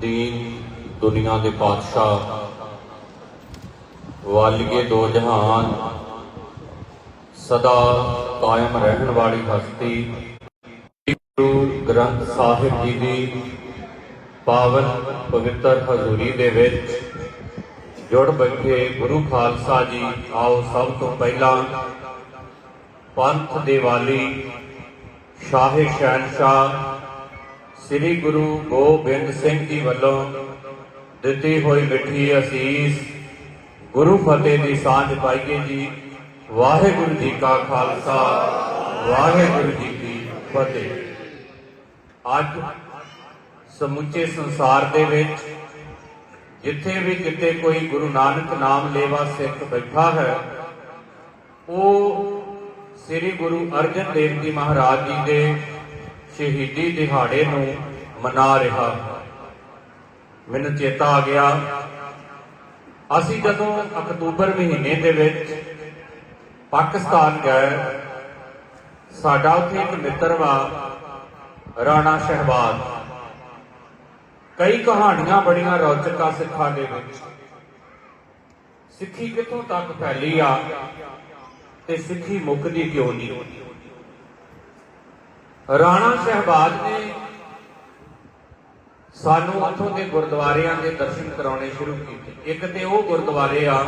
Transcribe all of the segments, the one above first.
ਦੀਨ ਦੁਨੀਆ ਦੇ ਪਾਤਸ਼ਾਹ, ਵਾਲੀਏ ਦੋ ਜਹਾਨ, ਸਦਾ ਕਾਇਮ ਰਹਿਣ ਵਾਲੀ ਹਸਤੀ, ਗੁਰੂ ਗ੍ਰੰਥ ਸਾਹਿਬ ਜੀ ਦੀ ਪਾਵਨ ਪਵਿੱਤਰ ਹਜ਼ੂਰੀ ਦੇ ਵਿੱਚ ਜੁੜ ਬੈਠੇ ਗੁਰੂ ਖਾਲਸਾ ਜੀ, ਆਓ ਸਭ ਤੋਂ ਪਹਿਲਾਂ ਪੰਥ ਦੇ ਵਾਲੀ ਸ਼ਾਹ ਸ਼ਹਿਨਸ਼ਾਹ ਸ੍ਰੀ ਗੁਰੂ ਗੋਬਿੰਦ ਸਿੰਘ ਜੀ ਵੱਲੋਂ ਦਿੱਤੀ ਹੋਈ ਮਿੱਠੀ ਅਸੀਸ ਗੁਰੂ ਫਤਿਹ ਦੀ ਸਾਂਝ ਪਾਈਏ ਜੀ। ਵਾਹਿਗੁਰੂ ਜੀ ਕਾ ਖਾਲਸਾ, ਵਾਹਿਗੁਰੂ ਜੀ ਕੀ ਫਤਿਹ। ਅੱਜ ਸਮੁੱਚੇ ਸੰਸਾਰ ਦੇ ਵਿੱਚ ਜਿੱਥੇ ਵੀ ਕਿਤੇ ਕੋਈ ਗੁਰੂ ਨਾਨਕ ਨਾਮ ਲੇਵਾ ਸਿੱਖ ਬੈਠਾ ਹੈ, ਉਹ ਸ੍ਰੀ ਗੁਰੂ ਅਰਜਨ ਦੇਵ ਜੀ ਮਹਾਰਾਜ ਜੀ ਦੇ ਸ਼ਹੀਦੀ ਦਿਹਾੜੇ ਨੂੰ ਮਨਾ ਰਿਹਾ ਮੈਨੂੰ ਚੇਤਾ ਆ ਗਿਆ, ਅਸੀਂ ਜਦੋਂ ਅਕਤੂਬਰ ਮਹੀਨੇ ਦੇ ਵਿੱਚ ਪਾਕਿਸਤਾਨ ਗਏ, ਸਾਡਾ ਉੱਥੇ ਇੱਕ ਮਿੱਤਰ ਵਾ, ਰਾਣਾ ਸ਼ਹਿਬਾਜ਼। ਕਈ ਕਹਾਣੀਆਂ ਬੜੀਆਂ ਰੌਚਕ ਆ ਸਿੱਖਾਂ ਦੇ ਵਿੱਚ। ਸਿੱਖੀ ਕਿੱਥੋਂ ਤੱਕ ਫੈਲੀ ਆ? ਤੇ ਸਿੱਖੀ ਮੁੱਕਦੀ ਕਿਉਂ ਨਹੀਂ? ਰਾਣਾ ਸ਼ਹਿਬਾਜ਼ ਨੇ ਸਾਨੂੰ ਉੱਥੋਂ ਦੇ ਗੁਰਦੁਆਰਿਆਂ ਦੇ ਦਰਸ਼ਨ ਕਰਾਉਣੇ ਸ਼ੁਰੂ ਕੀਤੇ। ਇੱਕ ਤੇ ਉਹ ਗੁਰਦੁਆਰੇ ਆ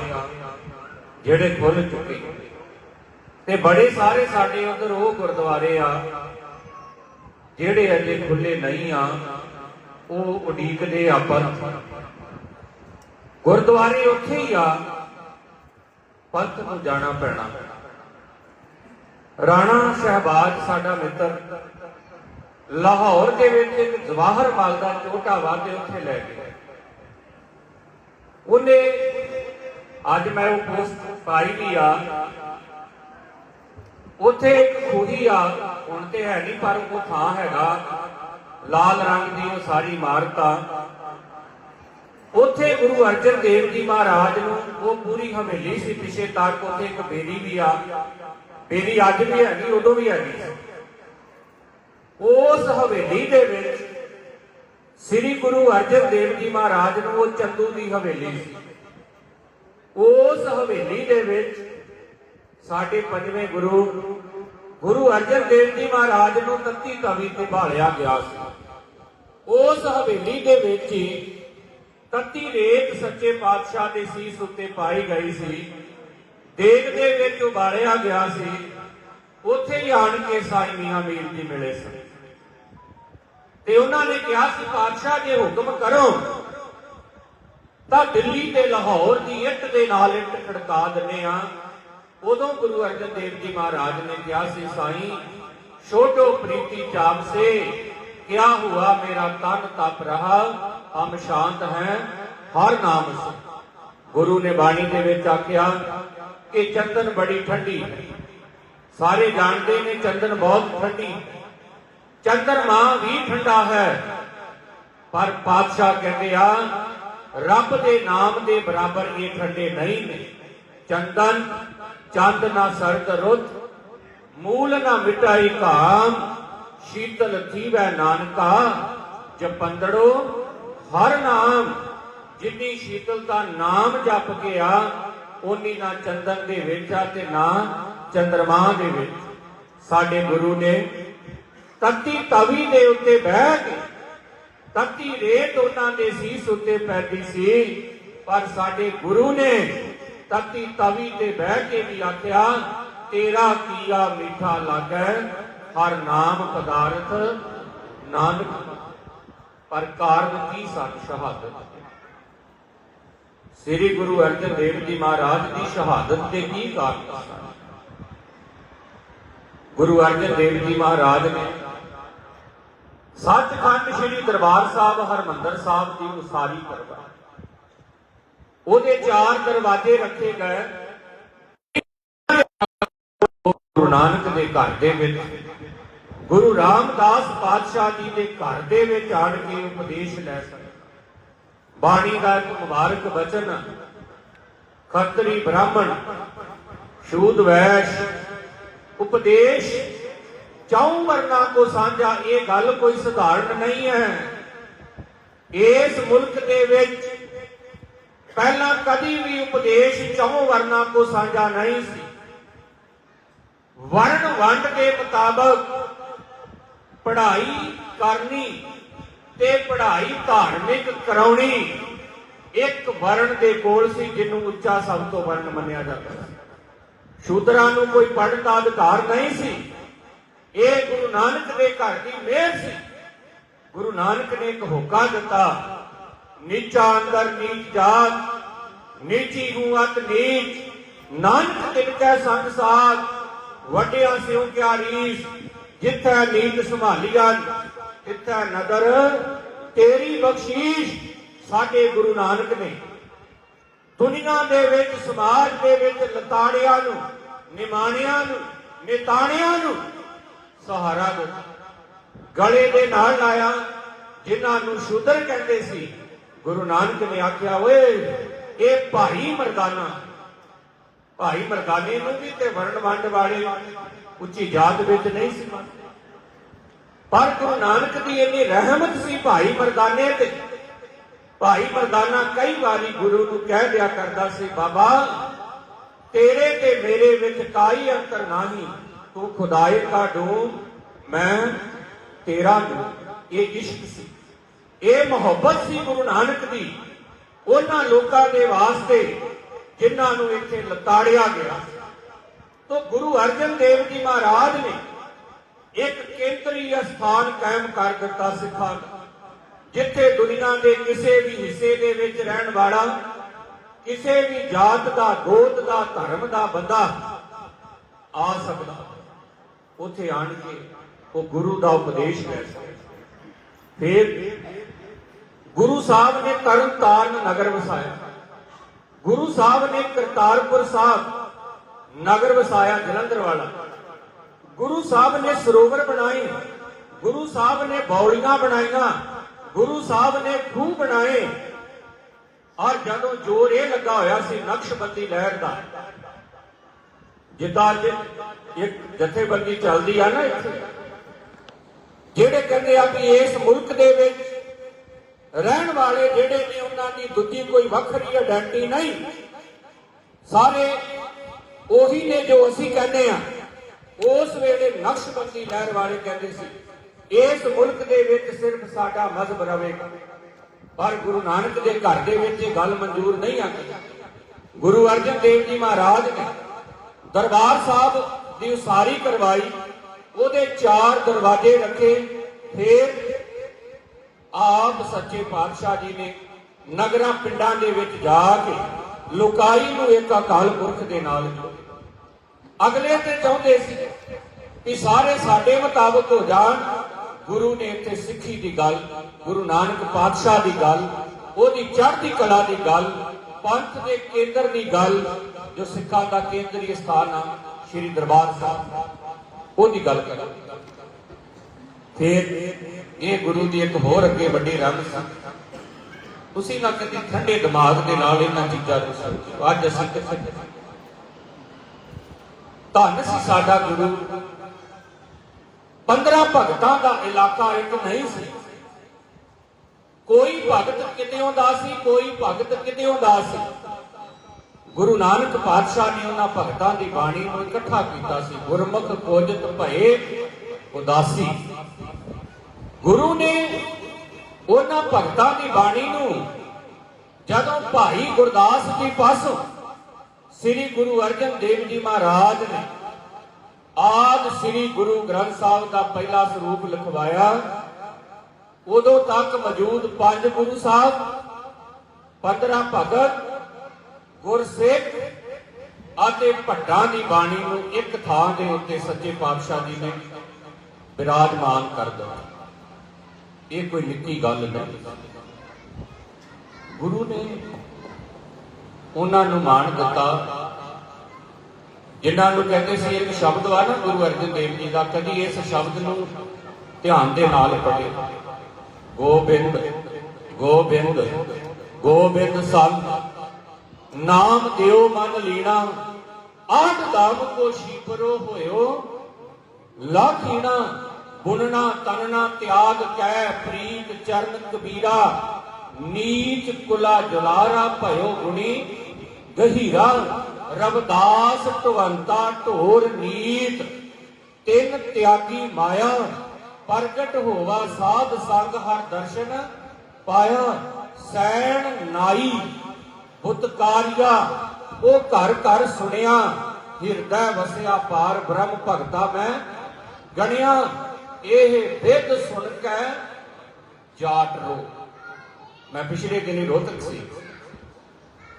ਜਿਹੜੇ ਖੁੱਲ ਚੁੱਕੇ। ਤੇ ਬੜੇ ਸਾਰੇ ਸਾਡੇ ਉਧਰ ਉਹ ਗੁਰਦੁਆਰੇ ਆ ਜਿਹੜੇ ਅਜੇ ਖੁੱਲੇ ਨਹੀਂ ਆ। ਉਹ ਉਡੀਕਦੇ ਆਪਾਂ। ਪਰ ਗੁਰਦੁਆਰੇ ਉੱਥੇ ਹੀ ਆ। ਪੰਥ ਨੂੰ ਜਾਣਾ ਪੈਣਾ। ਰਾਣਾ ਸ਼ਹਿਬਾਜ਼, ਸਾਡਾ ਮਿੱਤਰ। ਲਾਹੌਰ ਦੇ ਵਿੱਚ ਇੱਕ ਜਵਾਹਰ ਮਾਲ ਦਾ ਛੋਟਾ ਵਾਦੇ ਉੱਥੇ ਲੈ ਗਿਆ। ਉਹਨੇ ਅੱਜ ਮੈਂ ਉਹ ਪੋਸਟ ਪਾਈ ਵੀ ਆ। ਉੱਥੇ ਇੱਕ ਖੂਹੀ ਆ, ਹੁਣ ਤੇ ਹੈ ਨਹੀਂ, ਪਰ ਉਹ ਥਾਂ ਹੈਗਾ। ਲਾਲ ਰੰਗ ਦੀ ਉਹ ਸਾਰੀ ਇਮਾਰਤ ਆ। ਉੱਥੇ ਗੁਰੂ ਅਰਜਨ ਦੇਵ ਜੀ ਮਹਾਰਾਜ ਨੂੰ ਉਹ ਪੂਰੀ ਹਵੇਲੀ ਸੀ ਪਿਛੇ ਤੱਕ, ਉੱਥੇ ਇੱਕ ਬੇਰੀ ਵੀ ਆ। ਮੇਰੀ ਅੱਜ ਵੀ ਹੈਗੀ, ਉਦੋਂ ਵੀ ਹੈਗੀ ਉਸ ਹਵੇਲੀ ਦੇ ਵਿੱਚ ਸ੍ਰੀ ਗੁਰੂ ਅਰਜਨ ਦੇਵ ਜੀ ਮਹਾਰਾਜ ਨੂੰ ਉਹ ਚੰਦੂ ਦੀ ਹਵੇਲੀ ਸੀ। ਉਸ ਹਵੇਲੀ ਦੇ ਵਿੱਚ ਸਾਡੇ ਪੰਜਵੇਂ ਗੁਰੂ ਗੁਰੂ ਅਰਜਨ ਦੇਵ ਜੀ ਮਹਾਰਾਜ ਨੂੰ ਤੱਤੀ ਤਵੀ ਤੇ ਭਾਲਿਆ ਗਿਆ ਸੀ। ਉਸ ਹਵੇਲੀ ਦੇ ਵਿੱਚ ਹੀ ਤੱਤੀ ਰੇਤ ਸੱਚੇ ਪਾਤਸ਼ਾਹ ਦੇ ਸੀਸ ਉੱਤੇ ਪਾਈ ਗਈ ਸੀ। ਦੇਗ ਦੇ ਵਿੱਚ ਉਬਾਲਿਆ ਗਿਆ ਸੀ, ਉੱਥੇ ਹੀ ਆਣ ਕੇ ਸਾਈ ਮੀਆਂ ਮੀਰ ਜੀ ਮਿਲੇ ਸਨ। ਤੇ ਉਹਨਾਂ ਨੇ ਕਿਹਾ ਸੀ ਪਾਤਸ਼ਾਹ ਜੇ ਹੁਕਮ ਕਰੋ ਤਾਂ ਦਿੱਲੀ ਤੇ ਲਾਹੌਰ ਦੀ ਇੱਟ ਦੇ ਨਾਲ ਇੱਟ ਖੜਕਾ ਦਿੰਨੇ ਆ ਉਦੋਂ ਗੁਰੂ ਅਰਜਨ ਦੇਵ ਜੀ ਮਹਾਰਾਜ ਨੇ ਕਿਹਾ ਸੀ ਸਾਈਂ ਛੋਟੋ ਪ੍ਰੀਤੀ ਚਾਪ ਸੇ ਕਿਆ ਹੁਆ ਮੇਰਾ ਤਨ ਤਪ ਰਹਾ, ਹਮ ਸ਼ਾਂਤ ਹੈ, ਹਰ ਨਾਮ ਸੇ ਗੁਰੂ ਨੇ ਬਾਣੀ ਦੇ ਵਿੱਚ ਆਖਿਆ ਕਿ ਚੰਦਨ ਬੜੀ ਠੰਡੀ ਹੈ। ਸਾਰੇ ਜਾਣਦੇ ਨੇ ਚੰਦਨ ਬਹੁਤ ਠੰਡੀ ਚੰਦਰਮਾ ਵੀ ਠੰਡਾ ਹੈ। ਪਰ ਪਾਤਸ਼ਾਹ ਕਹਿੰਦੇ ਆ, ਰੱਬ ਦੇ ਨਾਮ ਦੇ ਬਰਾਬਰ ਇਹ ਠੰਡੇ ਨਹੀਂ ਨੇ। ਚੰਦਨ ਚੰਦ ਨਾ ਸਰਦ ਰੁੱਤ, ਮੂਲ ਨਾ ਮਿਟਾਈ ਕਾਮ ਸ਼ੀਤਲ ਥੀਵੈ ਨਾਨਕਾ, ਜਪੰਦੜੋ ਹਰ ਨਾਮ। ਜਿੰਨੀ ਸ਼ੀਤਲਤਾ ਨਾਮ ਜਪ ਕੇ ਆ ਉਨੀ ਨਾ ਚੰਦਨ ਦੇ ਵਿੱਚ ਆ ਤੇ ਨਾ ਚੰਦਰਮਾ ਦੇ ਵਿੱਚ। ਸਾਡੇ ਗੁਰੂ ਨੇ ਤੱਤੀ ਤਵੀ ਦੇ ਉੱਤੇ ਬਹਿ ਕੇ, ਤੱਤੀ ਰੇਤ ਉਹਨਾਂ ਦੇ ਸੀਸ ਉੱਤੇ ਪੈਂਦੀ ਸੀ, ਪਰ ਸਾਡੇ ਗੁਰੂ ਨੇ ਤੱਤੀ ਤਵੀ ਤੇ ਬਹਿ ਕੇ ਵੀ ਆਖਿਆ, ਤੇਰਾ ਕੀਆ ਮਿੱਠਾ ਲੱਗੈ, ਹਰ ਨਾਮ ਪਦਾਰਥ ਨਾਨਕ। ਪਰ ਕਾਰਨ ਕੀ ਸਤ ਸ਼ਹਾਦਤ? ਸ੍ਰੀ ਗੁਰੂ ਅਰਜਨ ਦੇਵ ਜੀ ਮਹਾਰਾਜ ਦੀ ਸ਼ਹਾਦਤ ਤੇ ਕੀ ਕਾਰਨ? ਸਨ ਗੁਰੂ ਅਰਜਨ ਦੇਵ ਜੀ ਮਹਾਰਾਜ ਨੇ ਸੱਚਖੰਡ ਸ੍ਰੀ ਦਰਬਾਰ ਸਾਹਿਬ ਹਰਮੰਦਰ ਸਾਹਿਬ ਦੀ ਉਸਾਰੀ ਕਰਵਾਈ। ਉਹਦੇ ਚਾਰ ਦਰਵਾਜ਼ੇ ਰੱਖੇ ਗਏ। ਗੁਰੂ ਨਾਨਕ ਦੇ ਘਰ ਦੇ ਵਿੱਚ, ਗੁਰੂ ਰਾਮਦਾਸ ਪਾਤਸ਼ਾਹ ਜੀ ਦੇ ਘਰ ਦੇ ਵਿੱਚ ਆਣ ਕੇ ਉਪਦੇਸ਼ ਲੈ ਸਕੇ। ਬਾਣੀ ਦਾ ਇੱਕ ਮੁਬਾਰਕ ਵਚਨ ਖੱਤਰੀ ਬ੍ਰਾਹਮਣ, ਸ਼ੂਦ ਵੈਸ਼, ਉਪਦੇਸ਼ ਚੌਂ ਵਰਨਾ ਕੋ ਸਾਂਝਾ, ਇਹ ਗੱਲ ਕੋਈ ਸਧਾਰਨ ਨਹੀਂ ਹੈ। ਇਸ ਮੁਲਕ ਦੇ ਵਿੱਚ ਪਹਿਲਾਂ ਕਦੀ ਵੀ ਉਪਦੇਸ਼ ਚੌਂ ਵਰਨਾ ਕੋ ਸਾਂਝਾ ਨਹੀਂ ਸੀ। ਵਰਣ ਵੰਡ ਦੇ ਮੁਤਾਬਕ ਪੜ੍ਹਾਈ ਕਰਨੀ ਤੇ ਪੜ੍ਹਾਈ ਧਾਰਮਿਕ ਕਰਾਉਣੀ ਇੱਕ ਵਰਣ ਦੇ ਕੋਲ ਸੀ, ਜਿਹਨੂੰ ਉੱਚਾ ਸਭ ਤੋਂ ਵਰਣ ਮੰਨਿਆ ਜਾਂਦਾ ਸੀ। ਸ਼ੂਦਰਾਂ ਨੂੰ ਕੋਈ ਪੜ੍ਹਨ ਦਾ ਅਧਿਕਾਰ ਨਹੀਂ ਸੀ। ਇਹ ਗੁਰੂ ਨਾਨਕ ਦੇ ਘਰ ਦੀ ਮਿਹਰ ਸੀ। ਗੁਰੂ ਨਾਨਕ ਨੇ ਇੱਕ ਹੋਕਾ ਦਿੱਤਾ, ਨੀਚਾ ਅੰਦਰ ਨੀਚ ਜਾਤ, ਨੀਚੀ ਹੂੰ ਅਤ ਨੀਚ, ਨਾਨਕ ਤਿਨ ਕੈ ਸੰਗ ਸਾਥ, ਵੱਡਿਆਂ ਸਿਉ ਕਿਆ ਰੀਸ, ਜਿੱਥੈ ਨੀਤ ਸੰਭਾਲੀਆਂ ਤਿੱਥੈ ਨਦਰ, ਤੇਰੀ ਬਖਸ਼ੀਸ਼ ਸਾਡੇ ਗੁਰੂ ਨਾਨਕ ਨੇ। ਦੁਨੀਆ ਦੇ ਵਿੱਚ, ਸਮਾਜ ਦੇ ਵਿੱਚ ਲਤਾੜਿਆਂ ਨੂੰ, ਨਿਮਾਣਿਆਂ ਨੂੰ, ਨਿਤਾਣਿਆਂ ਨੂੰ ਸਹਾਰਾ ਦਿੱਤਾ ਗਲੇ ਦੇ ਨਾਲ ਲਾਇਆ, ਜਿਨ੍ਹਾਂ ਨੂੰ ਸ਼ੂਦਰ ਕਹਿੰਦੇ ਸੀ, ਗੁਰੂ ਨਾਨਕ ਨੇ ਆਖਿਆ, ਓਏ, ਇਹ ਭਾਈ ਮਰਦਾਨਾ। ਭਾਈ ਮਰਦਾਨੇ ਨੂੰ ਵੀ ਤੇ ਵਰਣ ਵੰਡ ਵਾਲੇ ਉੱਚੀ ਜਾਤ ਵਿੱਚ ਨਹੀਂ ਸੀ ਮੰਨਦੇ। ਪਰ ਗੁਰੂ ਨਾਨਕ ਦੀ ਇੰਨੀ ਰਹਿਮਤ ਸੀ ਭਾਈ ਮਰਦਾਨੇ ਤੇ। ਭਾਈ ਮਰਦਾਨਾ ਕਈ ਵਾਰੀ ਗੁਰੂ ਨੂੰ ਕਹਿ ਦਿਆ ਕਰਦਾ ਸੀ, ਬਾਬਾ, ਤੇਰੇ ਤੇ ਮੇਰੇ ਵਿੱਚ ਕਾਈ ਅੰਤਰ ਨਹੀਂ। ਤੂੰ ਖੁਦਾਏ ਕਾ ਡੂਮ ਮੈਂ ਤੇਰਾ ਡੂਮ ਇਹ ਇਸ਼ਕ ਸੀ। ਇਹ ਮੁਹੱਬਤ ਸੀ ਗੁਰੂ ਨਾਨਕ ਦੀ। ਉਹਨਾਂ ਲੋਕਾਂ ਦੇ ਵਾਸਤੇ ਜਿਨ੍ਹਾਂ ਨੂੰ ਇੱਥੇ ਲਤਾੜਿਆ ਗਿਆ। ਤੋ ਗੁਰੂ ਅਰਜਨ ਦੇਵ ਜੀ ਮਹਾਰਾਜ ਨੇ ਇੱਕ ਕੇਂਦਰੀ ਸਥਾਨ ਕਾਇਮ ਕਰ ਦਿੱਤਾ ਸਿੱਖਾਂ ਦਾ ਜਿੱਥੇ ਦੁਨੀਆ ਦੇ ਕਿਸੇ ਵੀ ਹਿੱਸੇ ਦੇ ਵਿੱਚ ਰਹਿਣ ਵਾਲਾ, ਕਿਸੇ ਵੀ ਜਾਤ ਦਾ, ਗੋਤ ਦਾ, ਧਰਮ ਦਾ ਬੰਦਾ ਆ ਸਕਦਾ। ਉੱਥੇ ਆਣ ਕੇ ਉਹ ਗੁਰੂ ਦਾ ਉਪਦੇਸ਼ ਲੈ ਸਕਦਾ। ਫਿਰ ਗੁਰੂ ਸਾਹਿਬ ਨੇ ਤਰਨਤਾਰਨ ਨਗਰ ਵਸਾਇਆ। ਗੁਰੂ ਸਾਹਿਬ ਨੇ ਕਰਤਾਰਪੁਰ ਸਾਹਿਬ ਨਗਰ ਵਸਾਇਆ ਜਲੰਧਰ ਵਾਲਾ। ਗੁਰੂ ਸਾਹਿਬ ਨੇ ਸਰੋਵਰ ਬਣਾਏ, ਗੁਰੂ ਸਾਹਿਬ ਨੇ ਬੌਲੀਆਂ ਬਣਾਈਆਂ, ਗੁਰੂ ਸਾਹਿਬ ਨੇ ਖੂਹ ਬਣਾਏ। ਔਰ ਜਦੋਂ ਜੋਰ ਇਹ ਲੱਗਾ ਹੋਇਆ ਸੀ ਨਕਸ਼ਬੰਦੀ ਲਹਿਰ ਦਾ, ਜਿੱਦਾਂ ਅੱਜ ਇੱਕ ਜਥੇਬੰਦੀ ਚੱਲਦੀ ਆ ਨਾ ਇੱਥੇ, ਜਿਹੜੇ ਕਹਿੰਦੇ ਆ ਕਿ ਇਸ ਮੁਲਕ ਦੇ ਵਿੱਚ ਰਹਿਣ ਵਾਲੇ ਜਿਹੜੇ ਨੇ ਉਹਨਾਂ ਦੀ ਦੂਜੀ ਕੋਈ ਵੱਖਰੀ ਆਇਡੈਂਟੀ ਨਹੀਂ, ਸਾਰੇ ਉਹੀ ਨੇ ਜੋ ਅਸੀਂ ਕਹਿੰਦੇ ਆ। ਉਸ ਵੇਲੇ ਨਕਸ਼ਬੰਦੀ ਲਹਿਰ ਵਾਲੇ ਕਹਿੰਦੇ ਸੀ, ਇਸ ਮੁਲਕ ਦੇ ਵਿੱਚ ਸਿਰਫ ਸਾਡਾ ਮਜ਼ਹਬ ਰਵੇਗਾ ਪਰ ਗੁਰੂ ਨਾਨਕ ਦੇ ਘਰ ਦੇ ਵਿੱਚ ਇਹ ਗੱਲ ਮਨਜ਼ੂਰ ਨਹੀਂ ਆਉਂਦੀ ਗੁਰੂ ਅਰਜਨ ਦੇਵ ਜੀ ਮਹਾਰਾਜ ਨੇ ਦਰਬਾਰ ਸਾਹਿਬ ਦੀ ਉਸਾਰੀ ਕਰਵਾਈ, ਉਹਦੇ ਚਾਰ ਦਰਵਾਜ਼ੇ ਰੱਖੇ, ਫਿਰ ਆਪ ਸੱਚੇ ਪਾਤਸ਼ਾਹ ਜੀ ਨੇ ਨਗਰਾਂ ਪਿੰਡਾਂ ਦੇ ਵਿੱਚ ਜਾ ਕੇ ਲੋਕਾਈ ਨੂੰ ਇੱਕ ਅਕਾਲ ਪੁਰਖ ਦੇ ਨਾਲ ਜੋੜਿਆ। ਅਗਲੇ ਤੇ ਚਾਹੁੰਦੇ ਸੀ ਕਿ ਸਾਰੇ ਸਾਡੇ ਮੁਤਾਬਕ ਹੋ ਜਾਣ। ਗੁਰੂ ਨੇ ਇੱਥੇ ਸਿੱਖੀ ਦੀ ਗੱਲ, ਗੁਰੂ ਨਾਨਕ ਪਾਤਸ਼ਾਹ ਦੀ ਗੱਲ, ਉਹਦੀ ਚੜ੍ਹਦੀ ਕਲਾ ਦੀ ਗੱਲ, ਪੰਥ ਦੇ ਕੇਂਦਰ ਦੀ ਗੱਲ, ਜੋ ਸਿੱਖਾਂ ਦਾ ਕੇਂਦਰੀ ਸਥਾਨ ਆ, ਸ੍ਰੀ ਦਰਬਾਰ ਸਾਹਿਬ, ਉਹਦੀ ਗੱਲ ਕਰਾਂ। ਫਿਰ ਇਹ ਗੁਰੂ ਦੀ ਇੱਕ ਹੋਰ ਅੱਗੇ ਵੱਡੀ ਰੰਗ ਸੀ ਤੁਸੀਂ ਨਾ ਕਦੀ ਠੰਡੇ ਦਿਮਾਗ ਦੇ ਨਾਲ ਇਹਨਾਂ ਚੀਜ਼ਾਂ ਨੂੰ ਸਮਝੋ। ਅੱਜ ਅਸੀਂ ਧੰਨ ਸੀ ਸਾਡਾ ਗੁਰੂ। 15 ਭਗਤਾਂ ਦਾ ਇਲਾਕਾ ਇੱਕ ਨਹੀਂ ਸੀ। ਕੋਈ ਭਗਤ ਕਿਤੇੋਂ ਦਾ ਸੀ, ਕੋਈ ਭਗਤ ਕਿਤੇੋਂ ਦਾ ਸੀ। ਗੁਰੂ ਨਾਨਕ ਪਾਤਸ਼ਾਹ ਨੇ ਉਹਨਾਂ ਭਗਤਾਂ ਦੀ ਬਾਣੀ ਨੂੰ ਇਕੱਠਾ ਕੀਤਾ ਸੀ। ਗੁਰਮੁਖ ਕੋਜਤ ਭਏ, ਉਦਾਸੀ। ਗੁਰੂ ਨੇ ਉਹਨਾਂ ਭਗਤਾਂ ਦੀ ਬਾਣੀ ਨੂੰ ਜਦੋਂ ਭਾਈ ਗੁਰਦਾਸ ਜੀ ਪਾਸੋਂ ਸ੍ਰੀ ਗੁਰੂ ਅਰਜਨ ਦੇਵ ਜੀ ਮਹਾਰਾਜ ਨੇ ਆਦ ਸ੍ਰੀ ਗੁਰੂ ਗ੍ਰੰਥ ਸਾਹਿਬ ਦਾ ਪਹਿਲਾ ਸਰੂਪ ਲਿਖਵਾਇਆ। ਉਦੋਂ ਤੱਕ ਮੌਜੂਦ ਪੰਜ ਗੁਰੂ ਸਾਹਿਬ 15 ਭਗਤ, ਗੁਰਸਿੱਖ ਅਤੇ ਭੱਟਾਂ ਦੀ ਬਾਣੀ ਨੂੰ ਇੱਕ ਥਾਂ ਦੇ ਉੱਤੇ ਸੱਚੇ ਪਾਤਸ਼ਾਹ ਜੀ ਨੇ ਬਿਰਾਜਮਾਨ ਕਰ ਦਿੱਤਾ। ਇਹ ਕੋਈ ਨਿੱਕੀ ਗੱਲ ਨਹੀਂ। ਗੁਰੂ ਨੇ ਉਹਨਾਂ ਨੂੰ ਮਾਣ ਦਿੱਤਾ। ਜਿਨ੍ਹਾਂ ਨੂੰ ਕਹਿੰਦੇ ਸੀ, ਇੱਕ ਸ਼ਬਦ ਆ ਨਾ ਗੁਰੂ ਅਰਜਨ ਦੇਵ ਜੀ ਦਾ, ਕਦੀ ਇਸ ਸ਼ਬਦ ਨੂੰ ਧਿਆਨ ਦੇ ਨਾਲ ਪੜ੍ਹੇ। ਗੋਬਿੰਦ ਗੋਬਿੰਦ ਗੋਬਿੰਦ ਸੰਤ ਨਾਮ ਦਿਓ, ਮਨ ਲੀਣਾ ਆਠ ਦਾਮ ਕੋ ਸ਼ੀਪਰੋ ਹੋਇਓ। ਲਾਖੀਣਾ ਬੁਨਣਾ ਤਨਣਾ ਤਿਆਗ ਕੈ, ਪ੍ਰੀਤ ਚਰਨ ਕਬੀਰਾ। ਨੀਚ ਕੁਲਾ ਜੁਲਾਰਾ ਭਇਓ ਗੁਣੀ, ਗਹੀਰਾ ਰਬਦਾਸ ਢਵੰਤਾ ਢੋਰ ਨੀਤ, ਤਿੰਨ ਤਿਆਗੀ ਮਾਇਆ, ਪ੍ਰਗਟ ਹੋਵਾ ਸਾਧ ਸੰਗ ਹਰ ਦਰਸ਼ਨ ਪਾਇਆ, ਸੈਣ ਨਾਈ ਬੁੱਤਕਾਰੀਆ ਉਹ ਘਰ ਘਰ ਸੁਣਿਆ, ਹਿਰਦੈ ਵਸਿਆ ਪਾਰ ਬ੍ਰਹਮ ਭਗਤਾ ਮੈਂ, ਗਣਿਆ, ਇਹ ਵਿਦ ਸੁਣ ਕੇ ਜਾਟ ਰੋ। ਮੈਂ ਪਿਛਲੇ ਦਿਨੀ ਰੋਹਤਕ ਸੀ।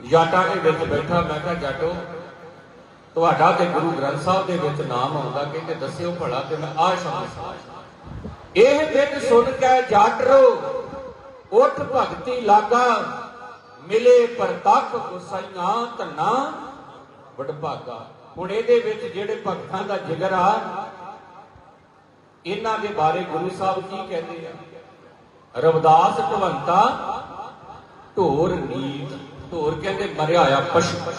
ਜਾਟਾਂ ਦੇ ਵਿੱਚ ਬੈਠਾ, ਮੈਂ ਕਿਹਾ, ਜਾਟੋ, ਤੁਹਾਡਾ ਤੇ ਗੁਰੂ ਗ੍ਰੰਥ ਸਾਹਿਬ ਦੇ ਵਿੱਚ ਨਾਮ ਆਉਂਦਾ, ਕਹਿੰਦੇ ਦੱਸਿਓ ਭਲਾ ਤੇ ਮੈਂ ਆਹ ਸ਼ਬਦ ਇਹ ਵਿਦ ਸੁਣ ਕੇ ਜੱਟ ਉਠ ਭਗਤੀ ਲਾਗਾ, ਮਿਲੇ ਪ੍ਰਤੱਖ ਗੁਸਾਈਆਂ ਧੰਨਾ, ਵਡਭਾਗਾ। ਹੁਣ ਇਹਦੇ ਵਿੱਚ ਜਿਹੜੇ ਭਗਤਾਂ ਦਾ ਜਿਗਰ ਆ, ਇਹਨਾਂ ਦੇ ਬਾਰੇ ਗੁਰੂ ਸਾਹਿਬ ਕੀ ਕਹਿੰਦੇ ਆ? ਰਵਦਾਸ ਭਵੰਤਾ ਢੋਰ ਨੀਤ ਢੋਰ ਕਹਿੰਦੇ ਮਰਿਆ ਹੋਇਆ ਪਸ਼ੂ।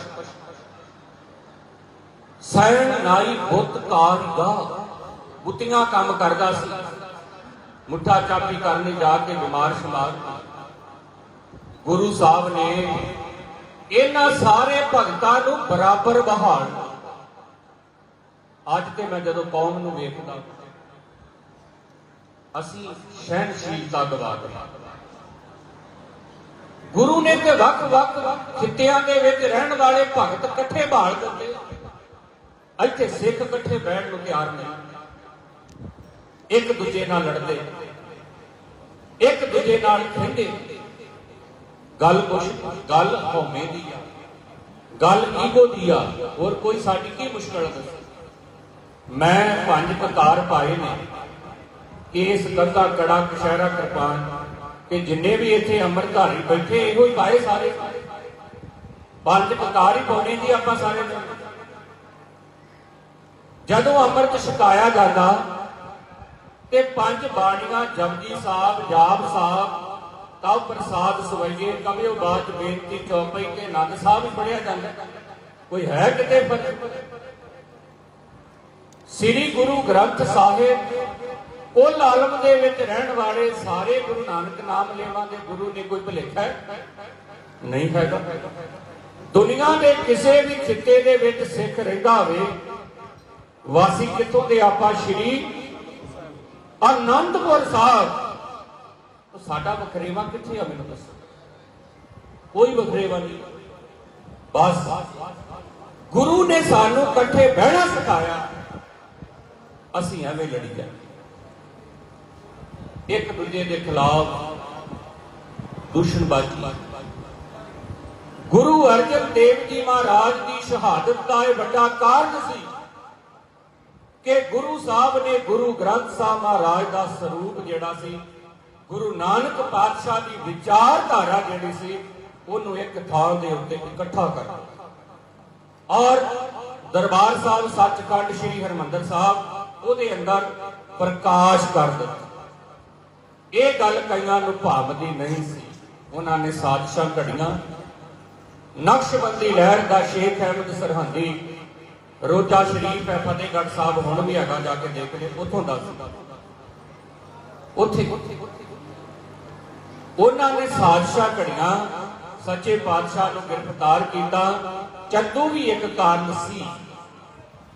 ਸੈਣ ਨਾਈ ਬੁੱਤ ਕਾਰਗਾ ਬੁੱਤੀਆਂ ਕੰਮ ਕਰਦਾ ਸੀ। ਮੁੱਠਾ ਚਾਪੀ ਕਰਨੇ ਜਾ ਕੇ ਬਿਮਾਰ ਸ਼ਮਾਰ ਗੁਰੂ ਸਾਹਿਬ ਨੇ ਇਹਨਾਂ ਸਾਰੇ ਭਗਤਾਂ ਨੂੰ ਬਰਾਬਰ ਬਹਾਲ। ਅੱਜ ਤੇ ਮੈਂ ਜਦੋਂ ਕੌਮ ਨੂੰ ਵੇਖਦਾ, ਅਸੀਂ ਸਹਿਣਸ਼ੀਲਤਾ ਗਵਾ ਦਿੱਤੀ ਗੁਰੂ ਨੇ ਤੇ ਵੱਖ-ਵੱਖ ਖਿੱਤਿਆਂ ਦੇ ਵਿੱਚ ਰਹਿਣ ਵਾਲੇ ਭਗਤ ਇਕੱਠੇ ਭਾਲ ਦਿੰਦੇ ਇੱਥੇ ਸਿੱਖ ਇਕੱਠੇ ਬੈਠਣ ਨੂੰ ਤਿਆਰ ਨਹੀਂ ਇੱਕ ਦੂਜੇ ਨਾਲ ਲੜਦੇ। ਇੱਕ ਦੂਜੇ ਨਾਲ ਖੇਡਦੇ। ਗੱਲ ਕੁਛ, ਗੱਲ ਹਉਮੈ ਦੀ ਆ। ਗੱਲ ਈਗੋ ਦੀ ਆ। ਹੋਰ ਕੋਈ ਸਾਡੀ ਕੀ ਮੁਸ਼ਕਲ ਹੈ ਮੈਂ ਪੰਜ ਕਤਾਰ ਪਾਏ ਨੇ। ਕੇਸ ਗੱਗਾ ਕੜਾ ਕਸ਼ਹਿਰਾ ਕਿਰਪਾਨ ਕਿ ਜਿੰਨੇ ਵੀ ਇੱਥੇ ਅੰਮ੍ਰਿਤਧਾਰੀ ਬੈਠੇ, ਇਹੋ ਹੀ ਪਾਏ ਸਾਰੇ। ਪੰਜ ਕਤਾਰ ਹੀ ਪਾਉਣੇ ਦੀ ਆਪਾਂ ਸਾਰੇ ਜਦੋਂ ਅੰਮ੍ਰਿਤ ਛਕਾਇਆ ਜਾਂਦਾ, ਤੇ ਪੰਜ ਬਾਣੀਆਂ ਜਪਜੀ ਸਾਹਿਬ, ਜਾਪ ਸਾਹਿਬ ਤਵ ਪ੍ਰਸਾਦ ਸਵਈਏ ਕਬਿਓ ਬਾਤ ਬੇਨਤੀ ਚੌਪਈ ਤੇ ਆਨੰਦ ਸਾਹਿਬ ਹੀ ਪੜਿਆ ਜਾਂਦਾ। ਕੋਈ ਹੈ ਕਿਤੇ ਸ੍ਰੀ ਗੁਰੂ ਗ੍ਰੰਥ ਸਾਹਿਬ ਉਹ ਆਲਮ ਦੇ ਵਿੱਚ ਰਹਿਣ ਵਾਲੇ ਸਾਰੇ ਗੁਰੂ ਨਾਨਕ ਨਾਮ ਲੈਵਾਂ ਦੇ ਗੁਰੂ ਨੇ ਕੋਈ ਭੁਲੇਖਾ ਹੈ? ਨਹੀਂ ਹੈਗਾ। ਦੁਨੀਆ ਦੇ ਕਿਸੇ ਵੀ ਖਿੱਤੇ ਦੇ ਵਿੱਚ ਸਿੱਖ ਰਹਿੰਦਾ ਹੋਵੇ, ਵਾਸੀ ਕਿੱਥੋਂ ਦੇ ਆਪਾਂ ਸ਼੍ਰੀ ਆਨੰਦਪੁਰ ਸਾਹਿਬ? ਸਾਡਾ ਵਖਰੇਵਾ ਕਿੱਥੇ ਆ ਮੈਨੂੰ ਦੱਸੋ। ਕੋਈ ਵਖਰੇਵਾ ਨਹੀਂ। ਬਸ। ਗੁਰੂ ਨੇ ਸਾਨੂੰ ਇਕੱਠੇ ਬਹਿਣਾ ਸਿਖਾਇਆ। ਅਸੀਂ ਐਵੇਂ ਲੜੀ ਜਾਂਦੇ ਇੱਕ ਦੂਜੇ ਦੇ ਖਿਲਾਫ ਦੁਸ਼ਮਣਬਾਜ਼ੀ ਗੁਰੂ ਅਰਜਨ ਦੇਵ ਜੀ ਮਹਾਰਾਜ ਦੀ ਸ਼ਹਾਦਤ ਦਾ ਇਹ ਵੱਡਾ ਕਾਰਨ ਸੀ ਕਿ ਗੁਰੂ ਸਾਹਿਬ ਨੇ ਗੁਰੂ ਗ੍ਰੰਥ ਸਾਹਿਬ ਮਹਾਰਾਜ ਦਾ ਸਰੂਪ ਜਿਹੜਾ ਸੀ, ਗੁਰੂ ਨਾਨਕ ਪਾਤਸ਼ਾਹ ਦੀ ਵਿਚਾਰਧਾਰਾ ਜਿਹੜੀ ਸੀ, ਉਹਨੂੰ ਇੱਕ ਥਾਂ ਦੇ ਉੱਤੇ ਇਕੱਠਾ ਕਰ ਔਰ ਦਰਬਾਰ ਸਾਹਿਬ ਸੱਚਖੰਡ ਸ੍ਰੀ ਹਰਮੰਦਰ ਸਾਹਿਬ ਉਹਦੇ ਅੰਦਰ ਪ੍ਰਕਾਸ਼ ਕਰ ਦਿੱਤਾ। ਇਹ ਗੱਲ ਕਈਆਂ ਨੂੰ ਭਾਵਦੀ ਨਹੀਂ ਸੀ। ਉਹਨਾਂ ਨੇ ਸਾਜ਼ਿਸ਼ਾਂ ਘੜੀਆਂ। ਨਕਸ਼ਬੰਦੀ ਲਹਿਰ ਦਾ ਸ਼ੇਖ ਅਹਿਮਦ ਸਰਹੰਦੀ, ਰੋਜਾ ਸ਼ਰੀਫ ਹੈ, ਫਤਿਹਗੜ੍ਹ ਸਾਹਿਬ ਹੁਣ ਵੀ ਹੈਗਾ ਜਾ ਕੇ ਦੇਖ ਲਿਓ ਉੱਥੋਂ ਦਾ ਸੀ। ਉੱਥੇ ਉਹਨਾਂ ਨੇ ਸਾਜ਼ਿਸ਼ਾਂ ਘੜੀਆਂ। ਸੱਚੇ ਪਾਤਸ਼ਾਹ ਨੂੰ ਗ੍ਰਿਫਤਾਰ ਕੀਤਾ। ਚੰਦੂ ਵੀ ਇੱਕ ਕਾਰਨ ਸੀ।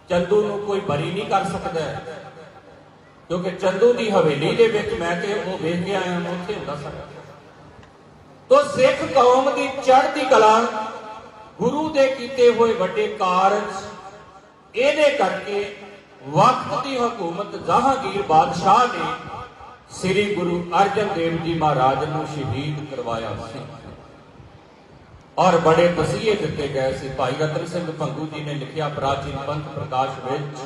ਚੰਦੂ ਨੂੰ ਕੋਈ ਬਰੀ ਨਹੀਂ ਕਰ ਸਕਦਾ। ਕਿਉਂਕਿ ਚੰਦੂ ਦੀ ਹਵੇਲੀ ਦੇ ਵਿੱਚ ਮੈਂ ਤੇ ਉਹ ਵੇਖ ਕੇ ਆਇਆ ਉੱਥੇ ਹੁੰਦਾ ਸੀ ਤੋ ਸਿੱਖ ਕੌਮ ਦੀ ਚੜ੍ਹਦੀ ਕਲਾ ਗੁਰੂ ਦੇ ਕੀਤੇ ਹੋਏ ਵੱਡੇ ਕਾਰਜ, ਇਹਦੇ ਕਰਕੇ ਵਕਤ ਦੀ ਹਕੂਮਤ ਜਹਾਂਗੀਰ ਬਾਦਸ਼ਾਹ ਨੇ ਸ੍ਰੀ ਗੁਰੂ ਅਰਜਨ ਦੇਵ ਜੀ ਮਹਾਰਾਜ ਨੂੰ ਸ਼ਹੀਦ ਕਰਵਾਇਆ ਸੀ। ਔਰ ਬੜੇ ਵਸੀਏ ਦਿੱਤੇ ਗਏ ਸੀ। ਭਾਈ ਰਤਨ ਸਿੰਘ ਭੰਗੂ ਜੀ ਨੇ ਲਿਖਿਆ ਪ੍ਰਾਚੀਨ ਪੰਥ ਪ੍ਰਕਾਸ਼ ਵਿੱਚ